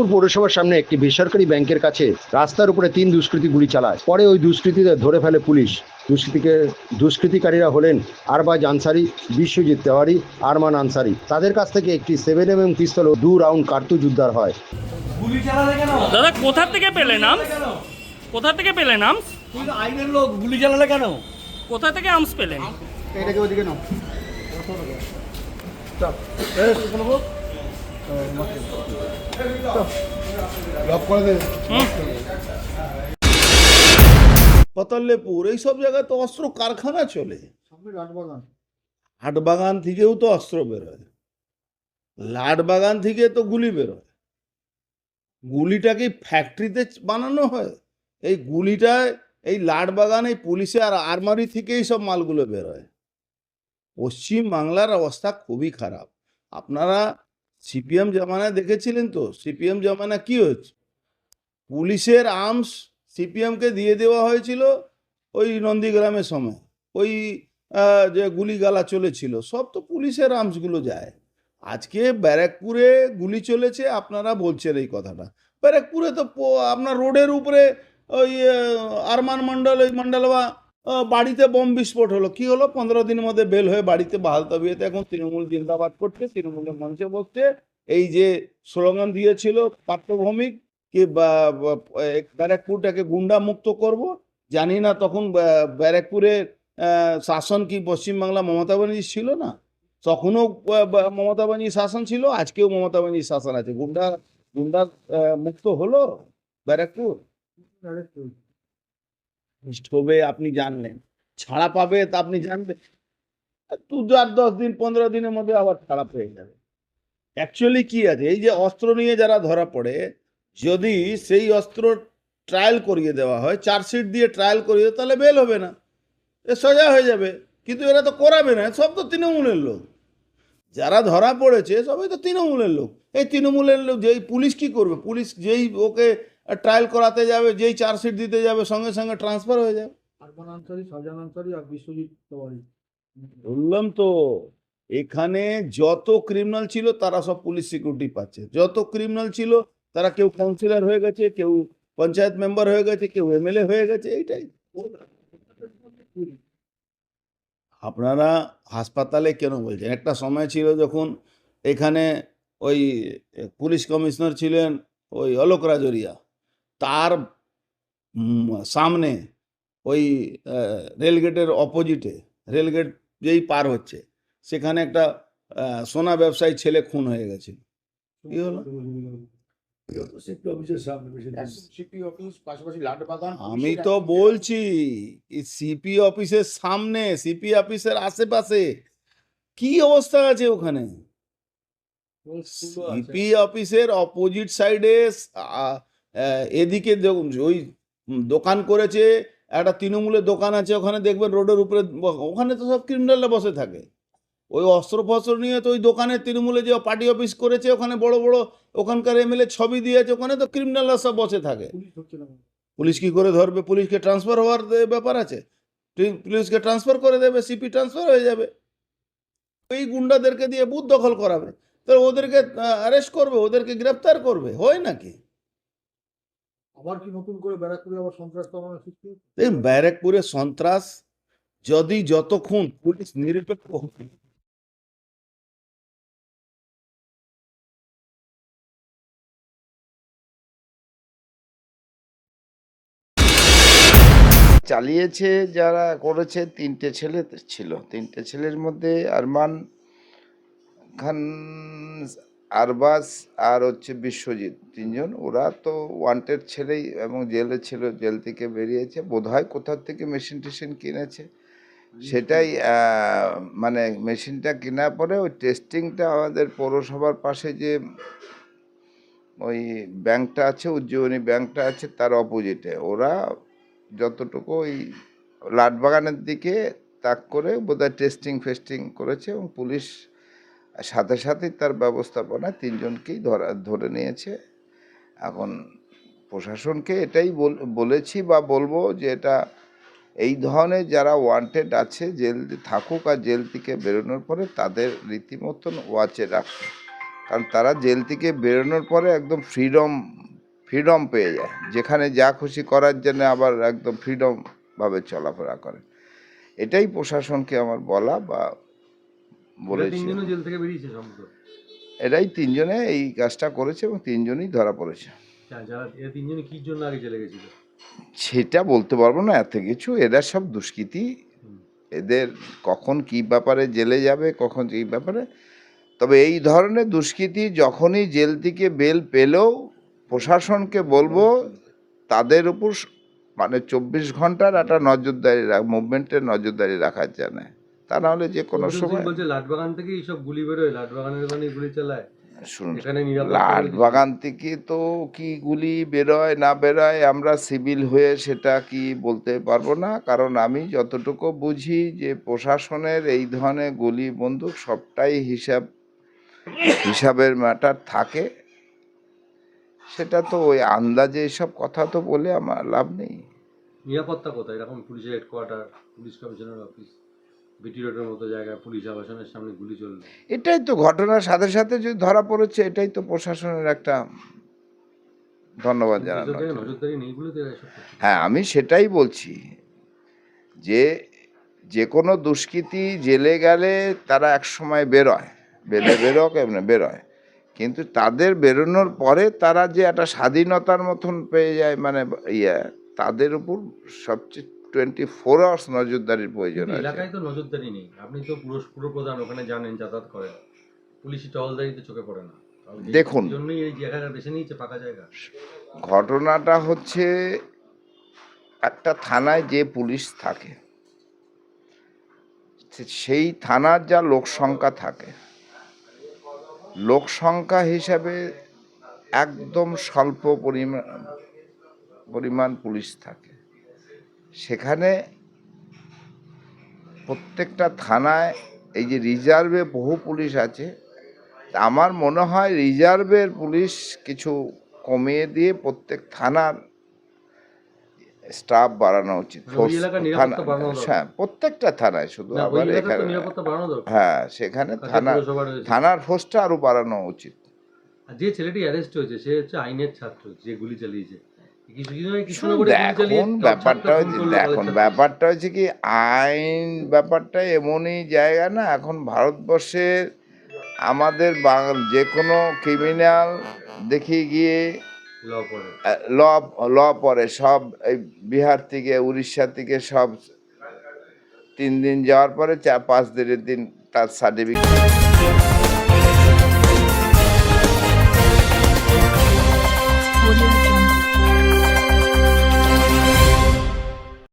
ব্যারাকপুর পৌরসভার সামনে একটি বেসরকারি ব্যাংকের কাছে রাস্তার উপরে তিন দুষ্কৃতী গুলি চালায় পরে ওই দুষ্কৃতীদের ধরে ফেলে পুলিশ দুষ্কৃতীকে দুষ্কৃতিকারীরা হলেন আরবাজ আনসারি বিশ্বজিৎ তেওয়ারি আরমান আনসারি তাদের কাছ থেকে একটি সেভেন এম এম পিস্তল ও দু রাউন্ড কার্তুজ উদ্ধার হয় গুলি চালালে কেন দাদা কোথা থেকে পেলে নাম কোথা থেকে পেলে নাম তুই তো আইনের লোক গুলি চালালে কেন কোথা থেকে আর্মস পেলেন এটাকে ওদিকে নাও করে এইসব জায়গায় তো অস্ত্র কারখানা চলে। হাটবাগান থেকেও তো অস্ত্র বেরোয়। লাটবাগান থেকে তো গুলি বেরোয়। গুলিটা কি ফ্যাক্টরিতে বানানো হয়। এই গুলিটা এই লাটবাগান এই পুলিশের আরমারি থেকেই সব মালগুলো বেরোয়। পশ্চিম বাংলার অবস্থা খুবই খারাপ। আপনারা সিপিএম জামানায় দেখেছিলেন তো? সিপিএম জমানা কি হয়েছে? পুলিশের আর্মস সিপিএমকে দিয়ে দেওয়া হয়েছিল ওই নন্দীগ্রামের সময়। ওই যে গুলিগালা চলেছিল, সব তো পুলিশের আর্মসগুলো যায়। আজকে ব্যারাকপুরে গুলি চলেছে, আপনারা বলছেন এই কথাটা। ব্যারাকপুরে তো আপনার রোডের উপরে ওই আরমান মন্ডল ওই মন্ডলবা বাড়িতে বোম বিস্ফোট হলো। কি হলো? পনেরো দিনের মধ্যে বেল হয়ে বাড়িতে বাহাল তবিয়েতে এখন তৃণমূল জিন্দাবাদ করছে, তৃণমূলের মঞ্চে বসছে। এই যে স্লোগান দিয়েছিল পাত্রভৌমিক কি ব্যারাকপুরটাকে গুন্ডা মুক্ত করব, জানি না তখন ব্যা- ব্যারাকপুরের শাসন কি পশ্চিমবাংলা মমতা ব্যানার্জি ছিল না? তখনও মমতা ব্যানার্জি শাসন ছিল, আজকেও মমতা ব্যানার্জি শাসন আছে। গুন্ডা গুন্ডা মুক্ত হলো ব্যারাকপুর। হবে আপনি জানলেন। ছাড়া পাবে তা আপনি জানবেন। দু চার দশ দিন, পনেরো দিনের মধ্যে আবার ছাড়া পেয়ে যাবে। অ্যাকচুয়ালি কি আছে? এই যে অস্ত্র নিয়ে যারা ধরা পড়ে, যদি সেই অস্ত্র ট্রায়াল করিয়ে দেওয়া হয় চার্জশিট দিয়ে ট্রায়াল করিয়ে তাহলে বেল হবে না। এ সোজা হয়ে যাবে। কিন্তু এরা তো করাবে না, সব তো তৃণমূলের লোক। যারা ধরা পড়েছে, সবাই তো তৃণমূলের লোক। এই তৃণমূলের লোক, যেই পুলিশ কি করবে? পুলিশ যেই ওকে ট্রায়াল করাতে যাবে যেই চার্জশিট দিতে যাবে সঙ্গে সঙ্গে ট্রান্সফার হয়ে যাবে। বললাম তো এখানে যত ক্রিমিনাল ছিল তারা সব পুলিশ সিকিউরিটি পাচ্ছে। যত ক্রিমিনাল ছিল তারা কেউ কাউন্সিলর হয়ে গেছে কেউ পঞ্চায়েত মেম্বার হয়ে গেছে কেউ এমএলএ হয়ে গেছে এইটাই। আপনারা হাসপাতালে কেন বলছেন? একটা সময় ছিল যখন এখানে ওই পুলিশ কমিশনার ছিলেন ওই অলোক রাজরিয়া। তার সামনে ওই রেলগেটের অপোজিটে রেলগেট যেই পার হচ্ছে সেখানে একটা সোনা ব্যবসায়ী ছেলে খুন হয়ে গেছে কি হলো? আমি তো বলছি সিপি অফিসের সামনে সিপি অফিসের আশেপাশে কি অবস্থা আছে ওখানে? সিপি অফিসের অপোজিট সাইডে এদিকে ওই দোকান করেছে একটা তৃণমূলের দোকান আছে ওখানে দেখবেন রোডের উপরে ওখানে তো সব ক্রিমিনালরা বসে থাকে। ওই অস্ত্র ফস্ত্র নিয়ে তো ওই দোকানে তৃণমূলে যে পার্টি অফিস করেছে ওখানে বড় বড় ওখানকার এমএলএ ছবি দিয়েছে ওখানে তো ক্রিমিনালরা সব বসে থাকে। পুলিশ কি করে ধরবে? পুলিশকে ট্রান্সফার হওয়ার ব্যাপার আছে। পুলিশকে ট্রান্সফার করে দেবে সিপি ট্রান্সফার হয়ে যাবে। এই গুন্ডাদেরকে দিয়ে বুথ দখল করাবে। তো ওদেরকে অ্যারেস্ট করবে ওদেরকে গ্রেপ্তার করবে হয় নাকি? আবার কি নতুন করে ব্যারাকপুরে আবার সন্ত্রাস সৃষ্টি? এই ব্যারাকপুরে সন্ত্রাস যদি যতক্ষণ পুলিশ নিরপেক্ষ হবে, চালিয়েছে যারা করেছে তিনটে ছেলে ছিল তিনটে ছেলের মধ্যে আরমান খান আরবাস আর হচ্ছে বিশ্বজিৎ তিনজন। ওরা তো ওয়ান্টেড ছেলেই এবং জেলে ছিল, জেল থেকে বেরিয়েছে। বোধহয় কোথার থেকে মেশিন টেশিন কিনেছে? সেটাই মানে মেশিনটা কেনার পরে ওই টেস্টিংটা আমাদের পৌরসভার পাশে যে ওই ব্যাংকটা আছে উজ্জীবনী ব্যাংকটা আছে, তার অপোজিটে ওরা যতটুকু ওই লাটবাগানের দিকে তাক করে বোধহয় টেস্টিং ফেস্টিং করেছে এবং পুলিশ সাথে সাথেই তার ব্যবস্থাপনায় তিনজনকেই ধরা, ধরে নিয়েছে। এখন প্রশাসনকে এটাই বল- বলেছি বা বলব যে এটা এই ধরনের যারা ওয়ান্টেড আছে, জেল থাকুক আর জেল থেকে বেরোনোর পরে তাদের রীতিমতন ওয়াচে রাখতে কারণ তারা জেল থেকে বেরোনোর পরে একদম ফ্রিডম ফ্রিডম পেয়ে যায়। যেখানে যা খুশি করার জন্য আবার একদম ফ্রিডম ভাবে চলাফেরা করে। এটাই প্রশাসনকে আমার বলা বা বলেছি তিনজনও জেল থেকে বেরিয়েছে এরাই তিনজনে এই কাজটা করেছে এবং তিনজনই ধরা পড়েছে। তিনজনে কি জন্য আগে চলে গেছিল? সেটা বলতে পারব না এত কিছু। এরা সব দুষ্কৃতী। এদের কখন কি ব্যাপারে জেলে যাবে কখন এই ব্যাপারে। তবে এই ধরনের দুষ্কৃতী যখনই জেল থেকে বেল পেলেও প্রশাসনকে বলব তাদের উপর মানে চব্বিশ ঘণ্টার একটা নজরদারি রাখ মুভমেন্টের নজরদারি রাখার জন্য। তা নাহলে যে কোনো সময় বলছে লাটবাগান থেকে এইসব গুলি বেরোয়। লাটবাগানের ওখানে গুলি চালায়। শুনুন থেকে তো কি গুলি বেরোয় না বেরোয় আমরা সিভিল হয়ে সেটা কি বলতে পারব না। কারণ আমি যতটুকু বুঝি যে প্রশাসনের এই ধরনের গুলি বন্দুক সবটাই হিসাব হিসাবের ম্যাটার থাকে। সেটা তো ওই আন্দাজে এসব কথা তো বলে আমার লাভ নেই। নিরাপত্তা কোথায়? এরকম পুলিশের হেডকোয়ার্টার পুলিশ কমিশনার অফিস। মতো জায়গায় পুলিশ আবাসনের সামনে গুলি চলল। এটাই তো ঘটনার সাথে সাথে যদি ধরা পড়েছে এটাই তো প্রশাসনের একটা ধন্যবাদ জানানো। হ্যাঁ আমি সেটাই বলছি যে যে কোনো দুষ্কৃতী জেলে গেলে তারা এক সময় বেরোয় বেলে বেরোক এমনি বেরোয়। কিন্তু তাদের বেরোনোর পরে তারা যে একটা স্বাধীনতার মতন পেয়ে যায় মানে ইয়ে তাদের উপর সবচেয়ে টোয়েন্টি ফোর আওয়ার্স নজরদারির প্রয়োজন আছে। এলাকায় তো নজরদারি নেই। আপনি তো পুরো পুরো প্রধান ওখানে জানেন যাতায়াত করেন। পুলিশি টহলদারি তো চোখে পড়ে না। দেখুন। ঘটনাটা হচ্ছে একটা থানায় যে পুলিশ থাকে সেই থানার যা লোক সংখ্যা থাকে লোক সংখ্যা হিসাবে একদম স্বল্প পরিমাণ পরিমাণ পুলিশ থাকে। সেখানে প্রত্যেকটা থানায় এই যে রিজার্ভে বহু পুলিশ আছে আমার মনে হয় রিজার্ভের পুলিশ কিছু কমিয়ে দিয়ে প্রত্যেক থানার স্টাফ বাড়ানো উচিত। মানে। হ্যাঁ প্রত্যেকটা থানায় শুধু আবার এখানে হ্যাঁ সেখানে থানা থানার ফোর্সটা আরও বাড়ানো উচিত। যে ছেলেটি অ্যারেস্ট হয়েছে সে হচ্ছে আইনের ছাত্র যে গুলি চালিয়েছে। ব্যাপারটা হচ্ছে ছাত্র। ব্যাপারটা হচ্ছে কি আইন ব্যাপারটা এমনই জায়গা না এখন ভারতবর্ষের আমাদের যে কোনো ক্রিমিনাল দেখি গিয়ে ল ল ল পরে সব এই বিহার থেকে উড়িষ্যা থেকে সব তিন দিন যাওয়ার পরে চার পাঁচ দিনের দিন তার সার্টিফিকেট